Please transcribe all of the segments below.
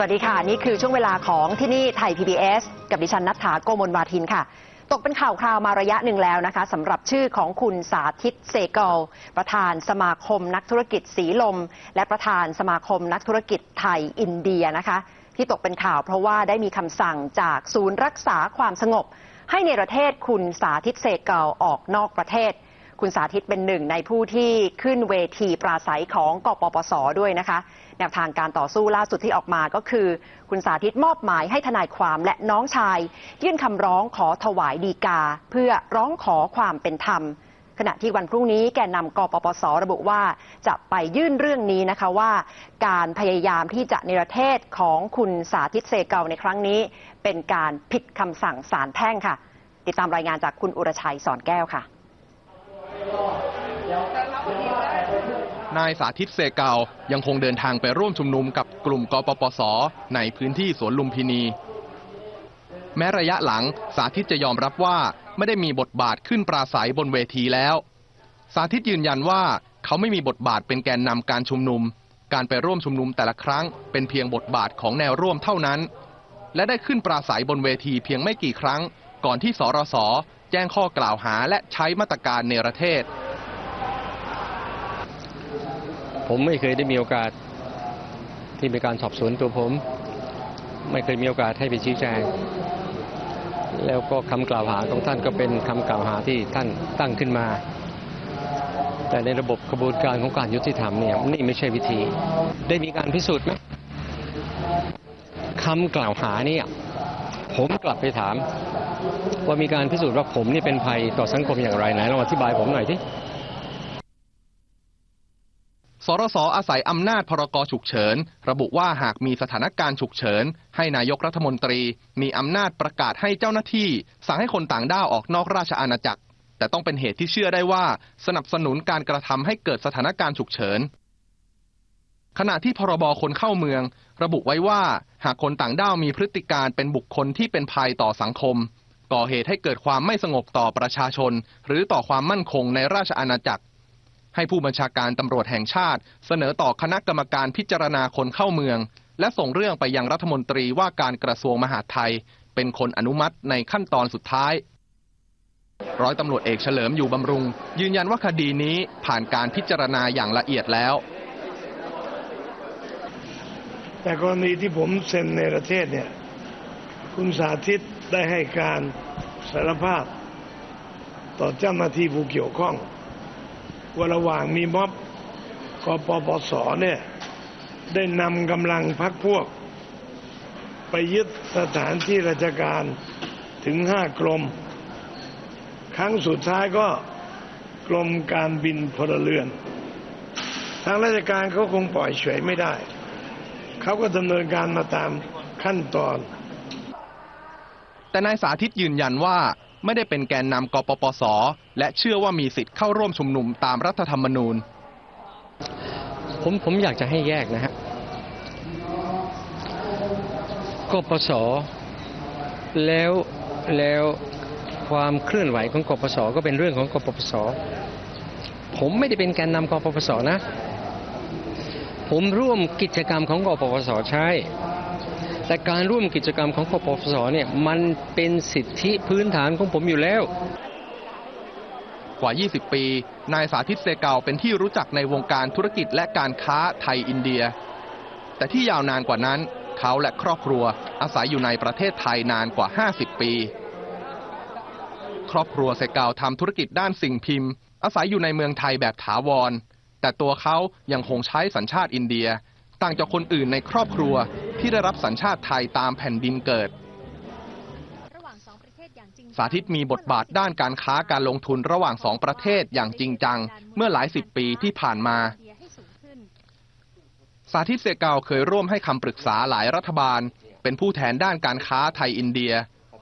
วัสดีค่ะ นี่คือช่วงเวลาของที่นี่ไทย PBS กับดิฉันนัทธาโกมลวาทินค่ะ ตกเป็นข่าวคราวมาระยะหนึ่งแล้วนะคะสำหรับชื่อของคุณสาธิตเซกลประธานสมาคมนักธุรกิจสีลม และประธานสมาคมนักธุรกิจไทยอินเดียนะคะ ที่ตกเป็นข่าวเพราะว่าได้มีคำสั่งจากศูนย์รักษาความสงบ ให้ในประเทศคุณสาธิตเซกลออกนอกประเทศ คุณสาธิตเป็นหนึ่งในผู้ที่ขึ้นเวทีปราศัยของกปปสด้วยนะคะ แนวทางการต่อสู้ล่าสุดที่ออกมาก็คือ คุณสาธิตมอบหมายให้ทนายความและน้องชาย ยื่นคำร้องขอถวายดีกา เพื่อร้องขอความเป็นธรรม ขณะที่วันพรุ่งนี้แกนนำกปปสระบุว่าจะไปยื่นเรื่องนี้นะคะว่า การพยายามที่จะในิระเทศของคุณสาธิตเซเกาในครั้งนี้ เป็นการผิดคำสั่งศาลแพ่งค่ะ ติดตามรายงานจากคุณอุรชัยสอนแก้วค่ะ นายสาธิตเซเกายังคงเดินทางไปร่วมชุมนุมกับกลุ่มกปปส ในพื้นที่สวนลุมพินี แม้ระยะหลังสาธิตจะยอมรับว่าไม่ได้มีบทบาทขึ้นปราศัยบนเวทีแล้ว สาธิตยืนยันว่าเขาไม่มีบทบาทเป็นแกนนำการชุมนุม การไปร่วมชุมนุมแต่ละครั้ง เป็นเพียงบทบาทของแนวร่วมเท่านั้น และได้ขึ้นปราศัยบนเวทีเพียงไม่กี่ครั้ง ก่อนที่สรส แจ้งข้อกล่าวหาและใช้มาตรการเนรเทศ ผมไม่เคยได้มีโอกาสที่มีการสอบสวนตัวผม ไม่เคยมีโอกาสให้ไปชี้แจง แล้วก็คำกล่าวหาของท่านก็เป็นคำกล่าวหาที่ท่านตั้งขึ้นมา แต่ในระบบกระบวนการของการยุติธรรมเนี่ยนี่ไม่ใช่วิธี ได้มีการพิสูจน์ไหมคำกล่าวหาเนี่ยผมกลับไปถาม ว่ามีการพิสูจน์ว่าผมนี่เป็นภัยต่อสังคมอย่างไรไหนลองอธิบายผมหน่อยที่สรสอาศัยอำนาจพรกฉุกเฉิน ระบุว่าหากมีสถานการณ์ฉุกเฉิน ให้นายกรัฐมนตรี มีอำนาจประกาศให้เจ้าหน้าที่ สั่งให้คนต่างด้าวออกนอกราชอาณาจักร แต่ต้องเป็นเหตุที่เชื่อได้ว่า สนับสนุนการกระทำให้เกิดสถานการณ์ฉุกเฉิน ขณะที่พรบคนเข้าเมือง ระบุไว้ว่า หากคนต่างด้าวมีพฤติการเป็นบุคคลที่เป็นภัยต่อสังคม ก่อเหตุให้เกิดความไม่สงบต่อประชาชน หรือต่อความมั่นคงในราชอาณาจักร ให้ผู้บัญชาการตำรวจแห่งชาติ เสนอต่อคณะกรรมการพิจารณาคนเข้าเมือง และส่งเรื่องไปยังรัฐมนตรีว่าการกระทรวงมหาดไทย เป็นคนอนุมัติในขั้นตอนสุดท้ายร้อยตำรวจเอกเฉลิมอยู่บำรุง ยืนยันว่าคดีนี้ผ่านการพิจารณาอย่างละเอียดแล้ว แต่กรณีที่ผมเซ็นในประเทศเนี่ย คุณสาธิต ได้ให้การสารภาพ ต่อเจ้าหน้าที่ผู้เกี่ยวข้อง ว่าระหว่างมีม็อบกปปสเนี่ยได้นำกำลังพักพวก ไปยึดสถานที่ราชการถึงห้ากรม ครั้งสุดท้ายก็กรมการบินพลเรือน ทางราชการเขาคงปล่อยเฉยไม่ได้ เขาก็ดำเนินการมาตามขั้นตอน แต่นายสาธิตยืนยันว่าไม่ได้เป็นแกนนำกปปส และเชื่อว่ามีสิทธิ์เข้าร่วมชุมนุมตามรัฐธรรมนูญ ผมผมอยากจะให้แยกนะฮะกปส แล้วแล้วความเคลื่อนไหวของกปส ก็เป็นเรื่องของกปปส ผมไม่ได้เป็นแกนนำกปปสนะ ผมร่วมกิจกรรมของกปปสใช่ แต่การร่วมกิจกรรมของกปปสเนี่ยมันเป็นสิทธิพื้นฐานของผมอยู่แล้ว กว่า 20 ปี นายสาธิตเซเกาเป็นที่รู้จักในวงการธุรกิจและการค้าไทยอินเดีย แต่ที่ยาวนานกว่านั้น เขาและครอบครัวอาศัยอยู่ในประเทศไทยนานกว่า 50 ปี ครอบครัวเซเกาทำธุรกิจด้านสิ่งพิมพ์ อาศัยอยู่ในเมืองไทยแบบถาวร แต่ตัวเขายังคงใช้สัญชาติอินเดีย ต่างจากคนอื่นในครอบครัว ที่ได้รับสัญชาติไทยตามแผ่นดินเกิด สาธิตมีบทบาทด้านการค้าการลงทุนระหว่างสองประเทศอย่างจริงจัง เมื่อหลายสิบปีที่ผ่านมา สาธิตเซกาวเคยร่วมให้คำปรึกษาหลายรัฐบาล เป็นผู้แทนด้านการค้าไทยอินเดีย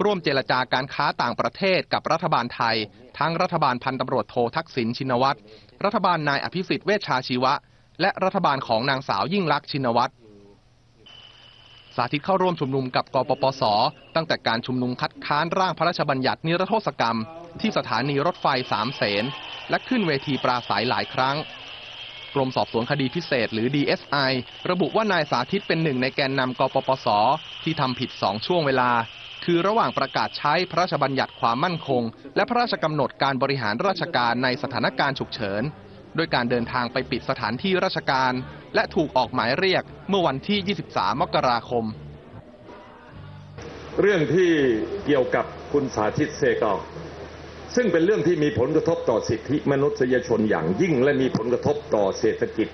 ร่วมเจรจาการค้าต่างประเทศกับรัฐบาลไทย ทั้งรัฐบาลพันตำรวจโททักษิณชินวัตรรัฐบาลนายอภิสิทธิ์เวชชาชีวะ และรัฐบาลของนางสาวยิ่งลักษณ์ชินวัตราธิตเข้าร่วมชุมนุมกับกปปส ตั้งแต่การชุมนุมคัดค้านร่างพระราชบัญญัตินิรโทษกรรม ที่สถานีรถไฟสามเสนและขึ้นเวทีปราศัยหลายครั้ง กรมสอบสวนคดีพิเศษหรือ DSI ระบุว่านายสาธิตเป็นหนึ่งในแกนนำกปปส ที่ทำผิดสองช่วงเวลา คือระหว่างประกาศใช้พระราชบัญญัติความมั่นคง และพระราชกำหนดการบริหารราชการในสถานการณ์ฉุกเฉินด้วยการเดินทางไปปิดสถานที่ราชการ และถูกออกหมายเรียกเมื่อวันที่ 23 มกราคม เรื่องที่เกี่ยวกับคุณสาธิตเซกาซึ่งเป็นเรื่องที่มีผลกระทบต่อสิทธิมนุษยชนอย่างยิ่ง และมีผลกระทบต่อเศรษฐกิจ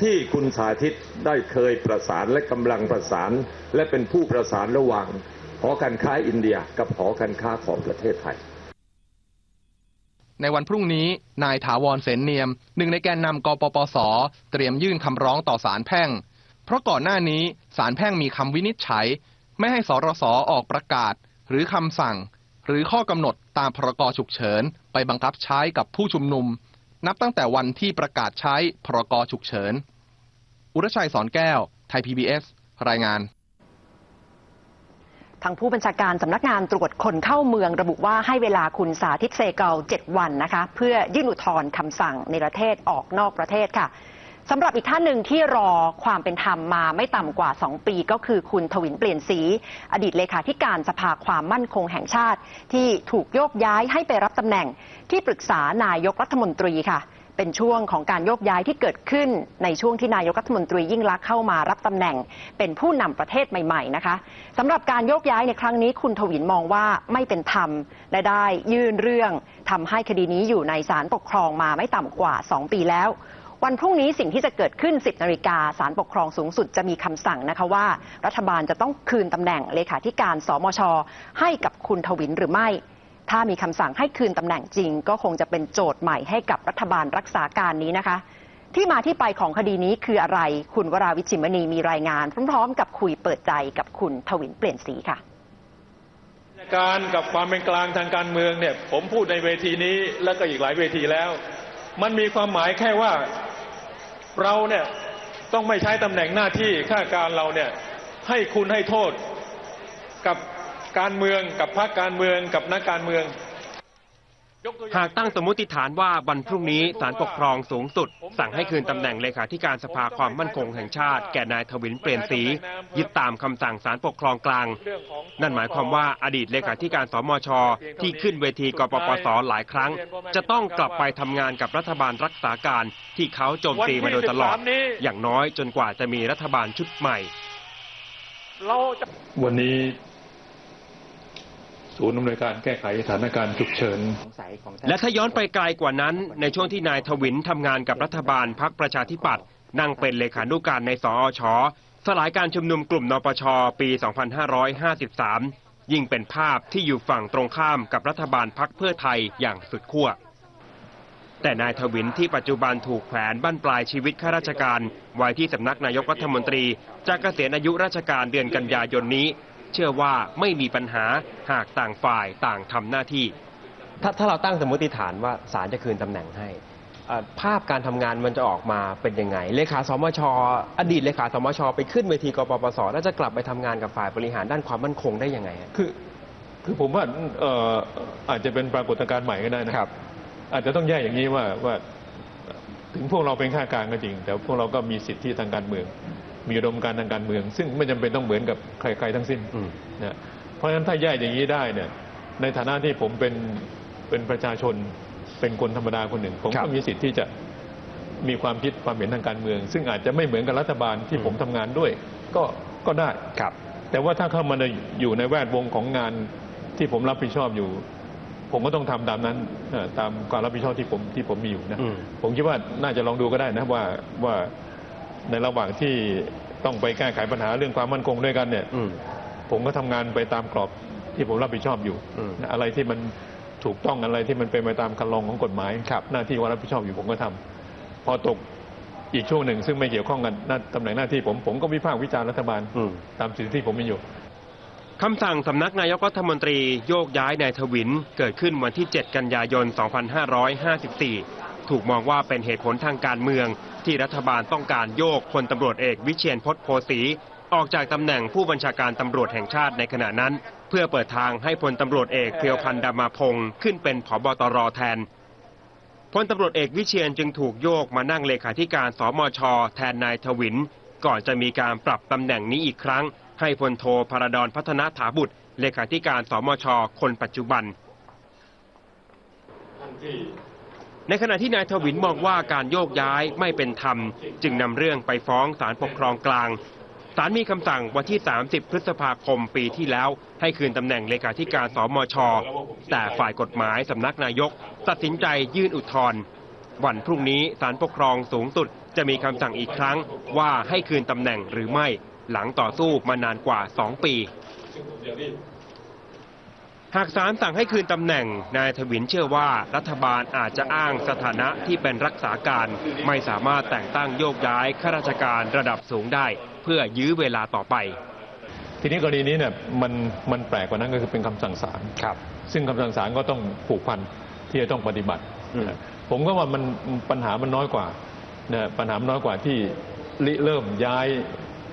ที่คุณสาธิตได้เคยประสานและกำลังประสาน และเป็นผู้ประสานระหว่างหอการค้าอินเดียกับหอการค้าของประเทศไทย ในวันพรุ่งนี้นายถาวรเสนเนียมหนึ่งในแกนนำกปปส เตรียมยื่นคำร้องต่อศาลแพ่ง เพราะก่อนหน้านี้ศาลแพ่งมีคำวินิจฉัย ไม่ให้สรสออกประกาศ หรือคำสั่ง หรือข้อกำหนดตามพรกฉุกเฉิน ไปบังคับใช้กับผู้ชุมนุม นับตั้งแต่วันที่ประกาศใช้พรกฉุกเฉิน อุรชัยสอนแก้ว ไทย PBS รายงาน ทางผู้บัญชาการสำนักงานตรวจคนเข้าเมืองระบุว่าให้เวลาคุณสาธิตเซเกา7 วันนะคะ เพื่อยื่นอุทธรณ์คำสั่งในประเทศออกนอกประเทศค่ะสำหรับอีกท่านหนึ่งที่รอความเป็นธรรมมาไม่ต่ำกว่า 2 ปีก็คือคุณทวินเปลี่ยนสี อดีตเลขาธิการสภาความมั่นคงแห่งชาติ ที่ถูกโยกย้ายให้ไปรับตำแหน่งที่ปรึกษานายกรัฐมนตรีค่ะ เป็นช่วงของการโยกย้ายที่เกิดขึ้นในช่วงที่นายกรัฐมนตรียิ่งลักษณ์เข้ามารับตำแหน่งเป็นผู้นำประเทศใหม่ ๆ นะคะสำหรับการโยกย้ายในครั้งนี้คุณทวินมองว่าไม่เป็นธรรมและได้ยื่นเรื่องทำให้คดีนี้อยู่ในศาลปกครองมาไม่ต่ำกว่า 2 ปีแล้ววันพรุ่งนี้สิ่งที่จะเกิดขึ้น 10นาฬิกาศาลปกครองสูงสุดจะมีคำสั่งนะคะว่า รัฐบาลจะต้องคืนตำแหน่งเลขาธิการสมช ให้กับคุณทวินหรือไม่ ถ้ามีคำสั่งให้คืนตำแหน่งจริง ก็คงจะเป็นโจทย์ใหม่ให้กับรัฐบาลรักษาการนี้นะคะ ที่มาที่ไปของคดีนี้คืออะไร คุณวราวิชิมณีมีรายงาน พร้อมๆ กับคุยเปิดใจกับคุณทวินเปลี่ยนสีค่ะการกับความเป็นกลางทางการเมืองเนี่ยผมพูดในเวทีนี้แล้วก็อีกหลายเวทีแล้ว มันมีความหมายแค่ว่าเราเนี่ยต้องไม่ใช้ตำแหน่งหน้าที่ข้าการเราเนี่ยให้คุณให้โทษกับ การเมืองกับพรรคการเมืองกับนักการเมืองยตัวอย่หากตั้งสมมติฐานว่าวันพรุ่งนี้ศาลปกครองสูงสุด สั่งให้คืนตำแหน่งเลขาธิการสภาความมั่นคงแห่งชาติ แก่นายทวินเปลี่ยนสียึดตามคำสั่งศาลปกครองกลางเรื่องของนั่นหมายความว่าอดีตเลขาธิการสมช ที่ขึ้นเวทีกปปสหลายครั้ง จะต้องกลับไปทำงานกับรัฐบาลรักษาการที่เขาโจมตีมาโดยตลอด อย่างน้อยจนกว่าจะมีรัฐบาลชุดใหม่เราจะวันนี้ ศูนย์อำนวยการแก้ไขสถานการณ์ฉุกเฉิน และถ้าย้อนไปไกลกว่านั้น ในช่วงที่นายทวินทำงานกับรัฐบาลพักประชาธิปัตย์นั่งเป็นเลขานุการในสอชสลายการชุมนุมกลุ่มนปช ปี 2553 ยิ่งเป็นภาพที่อยู่ฝั่งตรงข้ามกับรัฐบาลพักเพื่อไทยอย่างสุดขั้วแต่นายทวินที่ปัจจุบันถูกแขวนบั้นปลายชีวิตข้าราชการไว้ที่สำนักนายกรัฐมนตรีจะเกษียณอายุราชการเดือนกันยายนนี้ เชื่อว่าไม่มีปัญหาหากต่างฝ่ายต่างทำหน้าที่ถ้าถ้าเราตั้งสมมติฐานว่าศาลจะคืนตำแหน่งให้เอ่อภาพการทำงานมันจะออกมาเป็นยังไง เลขาสมช อดีตเลขาสมช ไปขึ้นเวทีกปปส แล้วจะกลับไปทำงานกับฝ่ายบริหารด้านความมั่นคงได้ยังไงฮะคือ คือผมว่าเอ่ออาจจะเป็นปรากฏการณ์ใหม่ก็ได้นะครับ อาจจะต้องแยกอย่างนี้ว่าว่า ถึงพวกเราเป็นข้าการก็จริง แต่พวกเราก็มีสิทธิทางการเมือง มีอุดมการณ์ทางการเมือง ซึ่งไม่จำเป็นต้องเหมือนกับใครๆทั้งสิ้นอืมนะเพราะฉะนั้นถ้าแยกอย่างนี้ได้เนี่ยในฐานะที่ผมเป็นเป็นประชาชนเป็นคนธรรมดาคนหนึ่ง ผมครัก็บมีสิทธิ์ที่จะมีความคิดความเห็นทางการเมือง ซึ่งอาจจะไม่เหมือนกับรัฐบาลที่ผมทำงานด้วย ก็ก็ได้ครับ แต่ว่าถ้าเข้ามาในอยู่ในแวดวงของงานที่ผมรับผิดชอบอยู่ ผมก็ต้องทำตามนั้นเอ่อตามความรับผิดชอบที่ผมที่ผมมีอยู่นะอืมผมคิดว่าน่าจะลองดูก็ได้นะว่าว่า ในระหว่างที่ต้องไปแก้ไขปัญหาเรื่องความมั่นคงด้วยกันเนี่ยอืมผมก็ทำงานไปตามกรอบที่ผมรับผิดชอบอยู่อืมนะอะไรที่มันถูกต้องอะไรที่มันเป็นไปตามคันลองของกฎหมายครับหน้าที่ว่ารับผิดชอบอยู่ผมก็ทำพอตกอีกช่วงหนึ่งซึ่งไม่เกี่ยวข้องกันหน้าตำแหน่งหน้าที่ผมผมก็วิพากษ์วิจารณ์รัฐบาลอืมตามสิ่งที่ผมมีอยู่คำสั่งสำนักนายกรัฐมนตรีโยกย้ายนายทวินเกิดขึ้นวันที่ 7 กันยายน 2554 ถูกมองว่าเป็นเหตุผลทางการเมือง ที่รัฐบาลต้องการโยกพลตำรวจเอกวิเชียนพจน์โพสีออกจากตำแหน่งผู้บัญชาการตำรวจแห่งชาติในขณะนั้น เพื่อเปิดทางให้พลตำรวจเอกเพียวพันธ์ดามาพงศ์ขึ้นเป็นผบตรแทนพลตำรวจเอกวิเชียนจึงถูกโยกมานั่งเลขาธิการสมช แทนนายทวิน ก่อนจะมีการปรับตำแหน่งนี้อีกครั้ง ให้พลโทพระดอนพัฒนาถาบุตร เลขาธิการสมช คนปัจจุบัน ในขณะที่นายทวินมองว่าการโยกย้ายไม่เป็นธรรม จึงนำเรื่องไปฟ้องศาลปกครองกลางศาลมีคำสั่งวันที่ 30 พฤษภาคมปีที่แล้ว ให้คืนตำแหน่งเลขาธิการสมช แต่ฝ่ายกฎหมายสำนักนายก ตัดสินใจยื่นอุทธรณ์วันพรุ่งนี้ศาลปกครองสูงสุดจะมีคำสั่งอีกครั้งว่าให้คืนตำแหน่งหรือไม่หลังต่อสู้มานานกว่า 2 ปี หากศาลสั่งให้คืนตำแหน่ง นายทวินเชื่อว่ารัฐบาลอาจจะอ้างสถานะที่เป็นรักษาการ ไม่สามารถแต่งตั้งโยกย้ายข้าราชการระดับสูงได้ เพื่อยื้อเวลาต่อไป ทีนี้กรณีนี้เนี่ยมันมันแปลกกว่านั้นก็คือเป็นคำสั่งศาลครับ ซึ่งคำสั่งศาลก็ต้องผูกพันที่จะต้องปฏิบัติอืมนะผมก็ว่ามันปัญหามันน้อยกว่านะปัญหามันน้อยกว่าที่ริเริ่มย้าย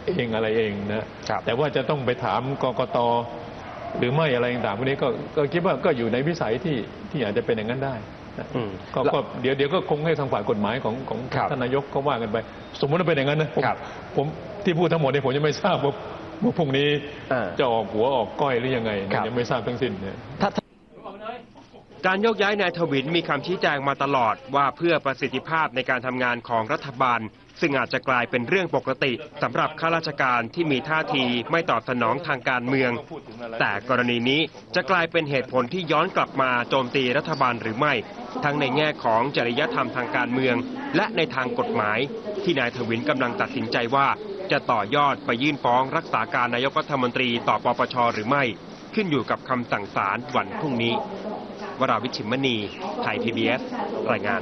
เองอะไรเองนะครับแต่ว่าจะต้องไปถามกกต หรือไม่อะไรต่างๆพวกนี้ก็ก็คิดว่าก็อยู่ในวิสัยที่ที่อาจจะเป็นอย่างนั้นได้นะอืมก็ก็เดี๋ยวเดี๋ยวก็คงให้ทางฝ่ายกฎหมายของของครับท่านนายกก็ว่ากันไป สมมติว่าเป็นอย่างนั้นนะผมครับผมที่พูดทั้งหมดเนี่ยผมยังไม่ทราบว่าว่าพรุ่งนี้อ่าจะออกหัวออกก้อยหรือยังไงเนี่ยครับยังไม่ทราบทั้งสิ้นเนี่ยถ้าการโยกย้ายนายทวินมีคำชี้แจงมาตลอดว่าเพื่อประสิทธิภาพในการทำงานของรัฐบาล ซึ่งอาจจะกลายเป็นเรื่องปกติสำหรับข้าราชการที่มีท่าทีไม่ตอบสนองทางการเมือง แต่กรณีนี้จะกลายเป็นเหตุผลที่ย้อนกลับมาโจมตีรัฐบาลหรือไม่ ทั้งในแง่ของจริยธรรมทางการเมือง และในทางกฎหมาย ที่นายทวินกำลังตัดสินใจว่า จะต่อยอดไปยื่นฟ้องรักษาการนายกรัฐมนตรีต่อปปชหรือไม่ ขึ้นอยู่กับคำสั่งศาลวันพรุ่งนี้ วราวิชิมมณี ไทย PBS รายงาน